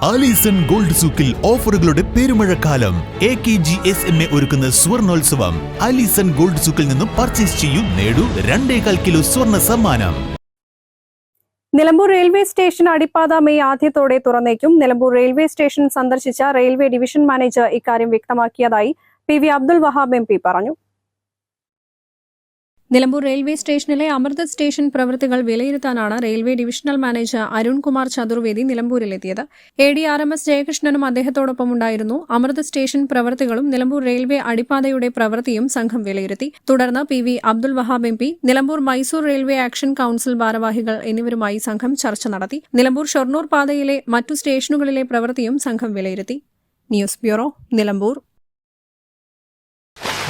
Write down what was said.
Alison gold സൂക്കിൽ ഓഫറുകളുടെ പെരുമഴക്കാലം. A K G S M A ഒരുക്കുന്ന സ്വർണോത്സവം. ആലീസൺ ഗോൾഡ് സൂക്കിൽ നിന്നും പർച്ചേസ് ചെയ്യൂ നേടൂ രണ്ടേകാൽ കിലോ സ്വർണ സമ്മാനം. നിലമ്പൂർ റെയിൽവേ സ്റ്റേഷൻ അടിപ്പാത മെയ് ആദ്യത്തോടെ തുറന്നേക്കും. നിലമ്പൂർ റെയിൽവേ സ്റ്റേഷൻ സന്ദർശിച്ച റെയിൽവേ ഡിവിഷൻ മാനേജർ ഇക്കാര്യം വ്യക്തമാക്കിയതായി P V Abdul Wahab M P പറഞ്ഞു. നിലമ്പൂർ റെയിൽവേ സ്റ്റേഷനിലെ അമൃത് സ്റ്റേഷൻ പ്രവൃത്തികൾ വിലയിരുത്താനാണ് railway divisional manager Arunkumar Chaturvedi നിലമ്പൂരിലെത്തിയത്. A D R M S ജയകൃഷ്ണനും അദ്ദേഹത്തോടൊപ്പം ഉണ്ടായിരുന്നു. അമൃത് സ്റ്റേഷൻ പ്രവൃത്തികളും നിലമ്പൂർ റെയിൽവേ അടിപ്പാതയുടെ പ്രവൃത്തിയും സംഘം വിലയിരുത്തി. തുടർന്ന് P V Abdul Wahab M P Nilambur Mysore railway action council ഭാരവാഹികൾ എന്നിവരുമായി സംഘം ചർച്ച നടത്തി. നിലമ്പൂർ ഷൊർണൂർ പാതയിലെ മറ്റു സ്റ്റേഷനുകളിലെ പ്രവൃത്തിയും സംഘം വിലയിരുത്തി. News bureau Nilambur.